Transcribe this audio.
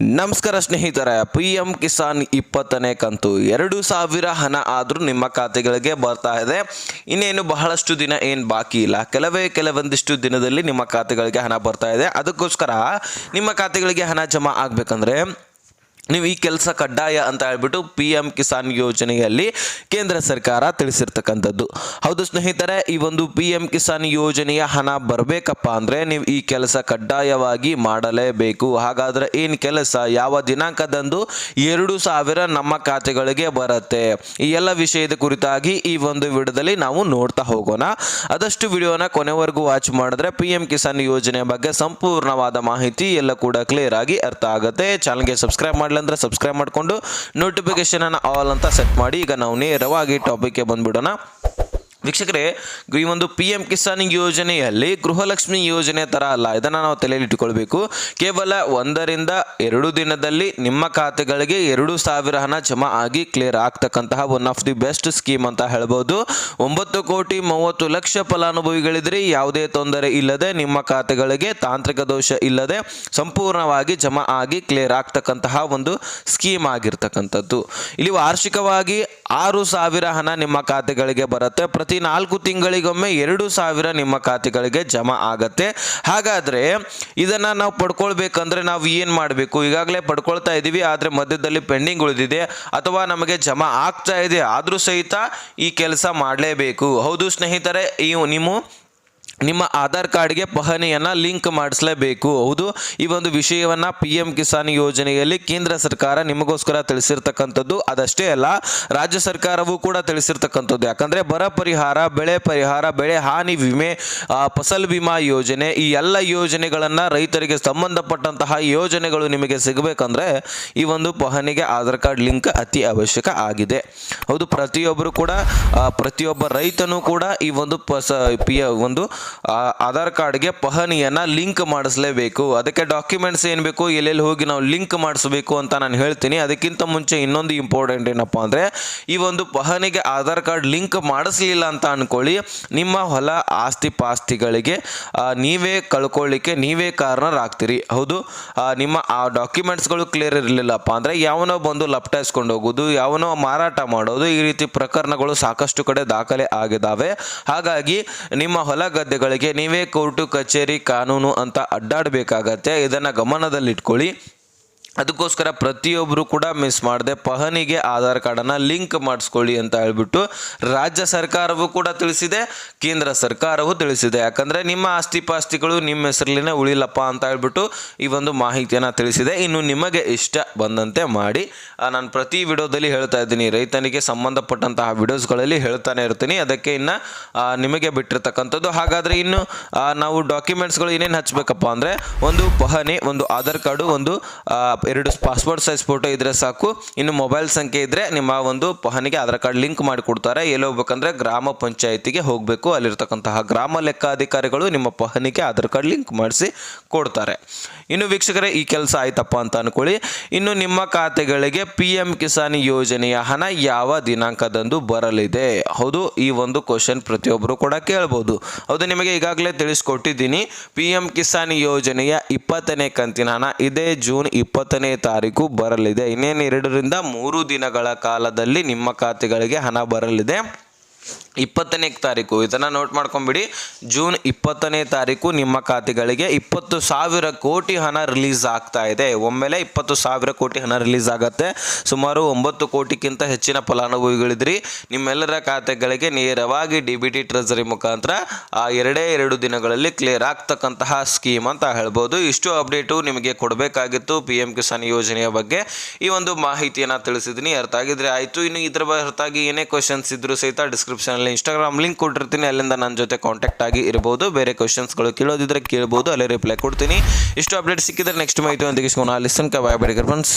ನಮಸ್ಕಾರ ಸ್ನೇಹಿತರೆ P M Kisan ಇಪ್ಪತ್ತನೇ ಕಂತು. ಎರಡು ಸಾವಿರ ಹಣ ಆದರೂ ನಿಮ್ಮ ಖಾತೆಗಳಿಗೆ ಬರ್ತಾ ಇದೆ. ಇನ್ನೇನು ಬಹಳಷ್ಟು ದಿನ ಏನು ಬಾಕಿ ಇಲ್ಲ. ಕೆಲವೇ ಕೆಲವೊಂದಿಷ್ಟು ದಿನದಲ್ಲಿ ನಿಮ್ಮ ಖಾತೆಗಳಿಗೆ ಹಣ ಬರ್ತಾ ಇದೆ. ಅದಕ್ಕೋಸ್ಕರ ನಿಮ್ಮ ಖಾತೆಗಳಿಗೆ ಹಣ ಜಮಾ ಆಗಬೇಕಂದ್ರೆ ನೀವು ಈ ಕೆಲಸ ಕಡ್ಡಾಯ ಅಂತ ಹೇಳ್ಬಿಟ್ಟು ಪಿ ಎಂ ಕಿಸಾನ್ ಯೋಜನೆಯಲ್ಲಿ ಕೇಂದ್ರ ಸರ್ಕಾರ ತಿಳಿಸಿರ್ತಕ್ಕಂಥದ್ದು. ಹೌದು ಸ್ನೇಹಿತರೆ, ಈ ಒಂದು ಪಿ ಎಂ ಕಿಸಾನ್ ಯೋಜನೆಯ ಹಣ ಬರಬೇಕಪ್ಪ ಅಂದರೆ ನೀವು ಈ ಕೆಲಸ ಕಡ್ಡಾಯವಾಗಿ ಮಾಡಲೇಬೇಕು. ಹಾಗಾದರೆ ಏನು ಕೆಲಸ? ಯಾವ ದಿನಾಂಕದಂದು? ಎರಡು ಸಾವಿರ ನಮ್ಮ ಖಾತೆಗಳಿಗೆ ಬರುತ್ತೆ. ಈ ಎಲ್ಲ ವಿಷಯದ ಕುರಿತಾಗಿ ಈ ಒಂದು ವಿಡಿಯೋದಲ್ಲಿ ನಾವು ನೋಡ್ತಾ ಹೋಗೋಣ. ಆದಷ್ಟು ವಿಡಿಯೋನ ಕೊನೆವರೆಗೂ ವಾಚ್ ಮಾಡಿದ್ರೆ ಪಿ ಎಂ ಕಿಸಾನ್ ಯೋಜನೆ ಬಗ್ಗೆ ಸಂಪೂರ್ಣವಾದ ಮಾಹಿತಿ ಎಲ್ಲ ಕೂಡ ಕ್ಲಿಯರ್ ಆಗಿ ಅರ್ಥ ಆಗುತ್ತೆ. ಚಾನಲ್ಗೆ ಸಬ್ಸ್ಕ್ರೈಬ್ ಮಾಡಲಿ ಅಂದ್ರೆ ಸಬ್ಸ್ಕ್ರೈಬ್ ಮಾಡಿಕೊಂಡು ನೋಟಿಫಿಕೇಶನ್ ಅನ್ನು ಆಲ್ ಅಂತ ಸೆಟ್ ಮಾಡಿ. ಈಗ ನಾವು ನೇರವಾಗಿ ಟಾಪಿಕ್ಗೆ ಬಂದ್ಬಿಡೋಣ. ವೀಕ್ಷಕರೇ, ಈ ಒಂದು ಪಿ ಎಂ ಕಿಸಾನ್ ಯೋಜನೆಯಲ್ಲಿ ಗೃಹಲಕ್ಷ್ಮಿ ಯೋಜನೆ ಥರ ಅಲ್ಲ. ಇದನ್ನ ನಾವು ತಲೆಯಲ್ಲಿ ಇಟ್ಟುಕೊಳ್ಬೇಕು. ಕೇವಲ ಒಂದರಿಂದ ಎರಡು ದಿನದಲ್ಲಿ ನಿಮ್ಮ ಖಾತೆಗಳಿಗೆ ಎರಡು ಸಾವಿರ ಹಣ ಜಮಾ ಆಗಿ clear ಆಗ್ತಕ್ಕಂತಹ one of the best scheme ಅಂತ ಹೇಳ್ಬೋದು. ಒಂಬತ್ತು ಕೋಟಿ ಮೂವತ್ತು ಲಕ್ಷ ಫಲಾನುಭವಿಗಳಿದ್ರೆ, ಯಾವುದೇ ತೊಂದರೆ ಇಲ್ಲದೆ ನಿಮ್ಮ ಖಾತೆಗಳಿಗೆ ತಾಂತ್ರಿಕ ದೋಷ ಇಲ್ಲದೆ ಸಂಪೂರ್ಣವಾಗಿ ಜಮಾ ಆಗಿ ಕ್ಲಿಯರ್ ಆಗ್ತಕ್ಕಂತಹ ಒಂದು ಸ್ಕೀಮ್ ಆಗಿರ್ತಕ್ಕಂಥದ್ದು. ಇಲ್ಲಿ ವಾರ್ಷಿಕವಾಗಿ ಆರು ಸಾವಿರ ಹಣ ನಿಮ್ಮ ಖಾತೆಗಳಿಗೆ ಬರುತ್ತೆ. ಪ್ರತಿ ನಾಲ್ಕು ತಿಂಗಳಿಗೊಮ್ಮೆ ಎರಡು ಸಾವಿರ ನಿಮ್ಮ ಖಾತೆಗಳಿಗೆ ಜಮಾ ಆಗತ್ತೆ. ಹಾಗಾದರೆ ಇದನ್ನು ನಾವು ಪಡ್ಕೊಳ್ಬೇಕಂದ್ರೆ ನಾವು ಏನು ಮಾಡಬೇಕು? ಈಗಾಗಲೇ ಪಡ್ಕೊಳ್ತಾ ಇದ್ದೀವಿ ಆದರೆ ಮಧ್ಯದಲ್ಲಿ ಪೆಂಡಿಂಗ್ ಉಳಿದಿದೆ ಅಥವಾ ನಮಗೆ ಜಮಾ ಆಗ್ತಾ ಇದೆ, ಆದರೂ ಸಹಿತ ಈ ಕೆಲಸ ಮಾಡಲೇಬೇಕು. ಹೌದು ಸ್ನೇಹಿತರೆ, ಈ ನೀವು ನಿಮ್ಮ ಆಧಾರ್ ಕಾರ್ಡ್ಗೆ ಪಹಣಿಯನ್ನು ಲಿಂಕ್ ಮಾಡಿಸಲೇಬೇಕು. ಹೌದು, ಈ ಒಂದು ವಿಷಯವನ್ನು ಪಿ ಎಂ ಕಿಸಾನ್ ಯೋಜನೆಯಲ್ಲಿ ಕೇಂದ್ರ ಸರ್ಕಾರ ನಿಮಗೋಸ್ಕರ ತಿಳಿಸಿರ್ತಕ್ಕಂಥದ್ದು. ಅದಷ್ಟೇ ಅಲ್ಲ, ರಾಜ್ಯ ಸರ್ಕಾರವೂ ಕೂಡ ತಿಳಿಸಿರ್ತಕ್ಕಂಥದ್ದು. ಯಾಕಂದರೆ ಬರ ಪರಿಹಾರ, ಬೆಳೆ ಪರಿಹಾರ, ಬೆಳೆ ಹಾನಿ ವಿಮೆ ಫಸಲ್ ವಿಮಾ ಯೋಜನೆ, ಈ ಎಲ್ಲ ಯೋಜನೆಗಳನ್ನು ರೈತರಿಗೆ ಸಂಬಂಧಪಟ್ಟಂತಹ ಯೋಜನೆಗಳು ನಿಮಗೆ ಸಿಗಬೇಕಂದ್ರೆ ಈ ಒಂದು ಪಹಣಿಗೆ ಆಧಾರ್ ಕಾರ್ಡ್ ಲಿಂಕ್ ಅತಿ ಅವಶ್ಯಕ ಆಗಿದೆ. ಹೌದು ಪ್ರತಿಯೊಬ್ಬರು ಕೂಡ ಪ್ರತಿಯೊಬ್ಬ ರೈತನೂ ಕೂಡ ಈ ಒಂದು ಪಸ ಪಿ ಒಂದು ಆಧಾರ್ ಕಾರ್ಡ್ಗೆ ಪಹಣಿಯನ್ನು ಲಿಂಕ್ ಮಾಡಿಸ್ಲೇಬೇಕು. ಅದಕ್ಕೆ ಡಾಕ್ಯುಮೆಂಟ್ಸ್ ಏನು ಬೇಕು, ಎಲ್ಲೆಲ್ಲಿ ಹೋಗಿ ನಾವು ಲಿಂಕ್ ಮಾಡಿಸ್ಬೇಕು ಅಂತ ನಾನು ಹೇಳ್ತೀನಿ. ಅದಕ್ಕಿಂತ ಮುಂಚೆ ಇನ್ನೊಂದು ಇಂಪಾರ್ಟೆಂಟ್ ಏನಪ್ಪ ಅಂದರೆ, ಈ ಒಂದು ಪಹಣಿಗೆ ಆಧಾರ್ ಕಾರ್ಡ್ ಲಿಂಕ್ ಮಾಡಿಸ್ಲಿಲ್ಲ ಅಂತ ಅಂದ್ಕೊಳ್ಳಿ ನಿಮ್ಮ ಹೊಲ ಆಸ್ತಿ ಪಾಸ್ತಿಗಳಿಗೆ ನೀವೇ ಕಳ್ಕೊಳ್ಳಿಕ್ಕೆ ನೀವೇ ಕಾರಣರಾಗ್ತೀರಿ. ಹೌದು ನಿಮ್ಮ ಆ ಡಾಕ್ಯುಮೆಂಟ್ಸ್ಗಳು ಕ್ಲಿಯರ್ ಇರಲಿಲ್ಲಪ್ಪ ಅಂದರೆ, ಯಾವನೋ ಬಂದು ಲಪ್ಟಾಯಿಸ್ಕೊಂಡು ಹೋಗೋದು, ಯಾವನೋ ಮಾರಾಟ ಮಾಡೋದು, ಈ ರೀತಿ ಪ್ರಕರಣಗಳು ಸಾಕಷ್ಟು ಕಡೆ ದಾಖಲೆ ಆಗಿದ್ದಾವೆ. ಹಾಗಾಗಿ ನಿಮ್ಮ ಹೊಲ ಗದ್ದೆಗಳಿಗೆ ನೀವೇ ಕೋರ್ಟು ಕಚೇರಿ ಕಾನೂನು ಅಂತ ಅಡ್ಡಾಡಬೇಕಾಗತ್ತೆ. ಇದನ್ನು ಗಮನದಲ್ಲಿಟ್ಕೊಳ್ಳಿ. ಅದಕ್ಕೋಸ್ಕರ ಪ್ರತಿಯೊಬ್ಬರು ಕೂಡ ಮಿಸ್ ಮಾಡದೆ. ಪಹನಿಗೆ ಆಧಾರ್ ಕಾರ್ಡನ್ನು ಲಿಂಕ್ ಮಾಡಿಸ್ಕೊಳ್ಳಿ ಅಂತ ಹೇಳ್ಬಿಟ್ಟು ರಾಜ್ಯ ಸರ್ಕಾರವೂ ಕೂಡ ತಿಳಿಸಿದೆ, ಕೇಂದ್ರ ಸರ್ಕಾರವೂ ತಿಳಿಸಿದೆ. ಯಾಕಂದರೆ ನಿಮ್ಮ ಆಸ್ತಿ ಪಾಸ್ತಿಗಳು ನಿಮ್ಮ ಹೆಸರಲ್ಲಿನೇ ಉಳಿಲಪ್ಪ ಅಂತ ಹೇಳ್ಬಿಟ್ಟು ಈ ಒಂದು ಮಾಹಿತಿಯನ್ನು ತಿಳಿಸಿದೆ. ಇನ್ನು ನಿಮಗೆ ಇಷ್ಟ ಬಂದಂತೆ ಮಾಡಿ. ನಾನು ಪ್ರತಿ ವಿಡಿಯೋದಲ್ಲಿ ಹೇಳ್ತಾ ಇದ್ದೀನಿ, ರೈತನಿಗೆ ಸಂಬಂಧಪಟ್ಟಂತಹ ವಿಡಿಯೋಸ್ಗಳಲ್ಲಿ ಹೇಳ್ತಾನೆ ಇರ್ತೀನಿ. ಅದಕ್ಕೆ ಇನ್ನು ನಿಮಗೆ ಬಿಟ್ಟಿರ್ತಕ್ಕಂಥದ್ದು. ಹಾಗಾದರೆ ಇನ್ನು ನಾವು ಡಾಕ್ಯುಮೆಂಟ್ಸ್ಗಳು ಏನೇನು ಹಚ್ಚಬೇಕಪ್ಪ ಅಂದರೆ, ಒಂದು ಪಹನಿ ಒಂದು ಆಧಾರ್ ಕಾರ್ಡು, ಒಂದು ಎರಡು ಪಾಸ್ಪೋರ್ಟ್ ಸೈಜ್ ಫೋಟೋ ಇದ್ರೆ ಸಾಕು. ಇನ್ನು ಮೊಬೈಲ್ ಸಂಖ್ಯೆ ಇದ್ರೆ ನಿಮ್ಮ ಒಂದು ಪಹನಿಗೆ ಆಧಾರ್ ಕಾರ್ಡ್ ಲಿಂಕ್ ಮಾಡಿ ಕೊಡ್ತಾರೆ. ಎಲ್ಲಿ ಹೋಗ್ಬೇಕಂದ್ರೆ ಗ್ರಾಮ ಪಂಚಾಯಿತಿಗೆ ಹೋಗಬೇಕು. ಅಲ್ಲಿರ್ತಕ್ಕಂತಹ ಗ್ರಾಮ ಲೆಕ್ಕಾಧಿಕಾರಿಗಳು ನಿಮ್ಮ ಪಹನಿಗೆ ಆಧಾರ್ ಕಾರ್ಡ್ ಲಿಂಕ್ ಮಾಡಿಸಿ ಕೊಡ್ತಾರೆ. ಇನ್ನು ವೀಕ್ಷಕರೇ, ಈ ಕೆಲಸ ಆಯ್ತಪ್ಪ ಅಂತ ಅನ್ಕೊಳ್ಳಿ. ಇನ್ನು ನಿಮ್ಮ ಖಾತೆಗಳಿಗೆ ಪಿ ಎಂ ಕಿಸಾನ್ ಯೋಜನೆಯ ಹಣ ಯಾವ ದಿನಾಂಕದಂದು ಬರಲಿದೆ? ಹೌದು, ಈ ಒಂದು ಕ್ವಶನ್ ಪ್ರತಿಯೊಬ್ಬರು ಕೂಡ ಕೇಳ್ಬೋದು. ಹೌದು, ನಿಮಗೆ ಈಗಾಗಲೇ ತಿಳಿಸ್ಕೊಟ್ಟಿದ್ದೀನಿ. ಪಿ ಎಂ ಕಿಸಾನ್ ಯೋಜನೆಯ ಇಪ್ಪತ್ತನೇ ಕಂತಿನ ಹಣ ಇದೇ ಜೂನ್ ಇಪ್ಪತ್ತನೇ ತಾರೀಕು ಬರಲಿದೆ. ಇನ್ನೇನು ಎರಡರಿಂದ ಮೂರು ದಿನಗಳ ಕಾಲದಲ್ಲಿ ನಿಮ್ಮ ಖಾತೆಗಳಿಗೆ ಹಣ ಬರಲಿದೆ. ಇಪ್ಪತ್ತನೇ ತಾರೀಕು, ಇದನ್ನು ನೋಟ್ ಮಾಡ್ಕೊಂಬಿಡಿ. ಜೂನ್ ಇಪ್ಪತ್ತನೇ ತಾರೀಕು ನಿಮ್ಮ ಖಾತೆಗಳಿಗೆ ಇಪ್ಪತ್ತು ಸಾವಿರ ಕೋಟಿ ಹಣ ರಿಲೀಸ್ ಆಗ್ತಾ ಇದೆ. ಒಮ್ಮೆಲೆ ಇಪ್ಪತ್ತು ಸಾವಿರ ಕೋಟಿ ಹಣ ರಿಲೀಸ್ ಆಗುತ್ತೆ. ಸುಮಾರು ಒಂಬತ್ತು ಕೋಟಿಗಿಂತ ಹೆಚ್ಚಿನ ಫಲಾನುಭವಿಗಳಿದ್ರಿ. ನಿಮ್ಮೆಲ್ಲರ ಖಾತೆಗಳಿಗೆ ನೇರವಾಗಿ ಡಿ ಬಿ ಟಿ ಟ್ರೆಜರಿ ಮುಖಾಂತರ ಆ ಎರಡೇ ಎರಡು ದಿನಗಳಲ್ಲಿ ಕ್ಲಿಯರ್ ಆಗ್ತಕ್ಕಂತಹ ಸ್ಕೀಮ್ ಅಂತ ಹೇಳ್ಬೋದು. ಇಷ್ಟು ಅಪ್ಡೇಟು ನಿಮಗೆ ಕೊಡಬೇಕಾಗಿತ್ತು ಪಿ ಎಂ ಕಿಸಾನ್ ಯೋಜನೆಯ ಬಗ್ಗೆ. ಈ ಒಂದು ಮಾಹಿತಿಯನ್ನು ತಿಳಿಸಿದ್ದೀನಿ ಅರ್ಥ ಆಗಿದ್ರೆ ಆಯಿತು. ಇನ್ನು ಇದರ ಹೊರತಾಗಿ ಏನೇ ಕ್ವಶನ್ಸ್ ಇದ್ರೂ ಸಹಿತ ಡಿಸ್ಕ್ರಿಪ್ಷನಲ್ಲಿ ಇನ್ಸ್ಟಾಗ್ರಾಮ್ ಲಿಂಕ್ ಕೊಟ್ಟಿರ್ತೀನಿ, ಅಲ್ಲಿಂದ ನನ್ನ ಜೊತೆ ಕಾಂಟ್ಯಾಕ್ಟ್ ಆಗಿ ಇರ್ಬೋದು. ಬೇರೆ ಕ್ವಶನ್ಸ್ಗಳು ಕೇಳೋದಿದ್ರೆ ಕೇಳ್ಬೋದು, ಅಲ್ಲೇ ರಿಪ್ಲೈ ಕೊಡ್ತೀನಿ. ಇಷ್ಟು ಅಪ್ಡೇಟ್ ಸಿಕ್ಕಿದ್ರೆ ನೆಕ್ಸ್ಟ್ ಮಾಹಿತಿ ಒಂದಿಗೆ ಸಿಗೋಣ ಲಿಸನ್ ಕ ಬಾಯ್ ಬೆಳಿಗ್ಗೆ ಫ್ರೆಂಡ್ಸ್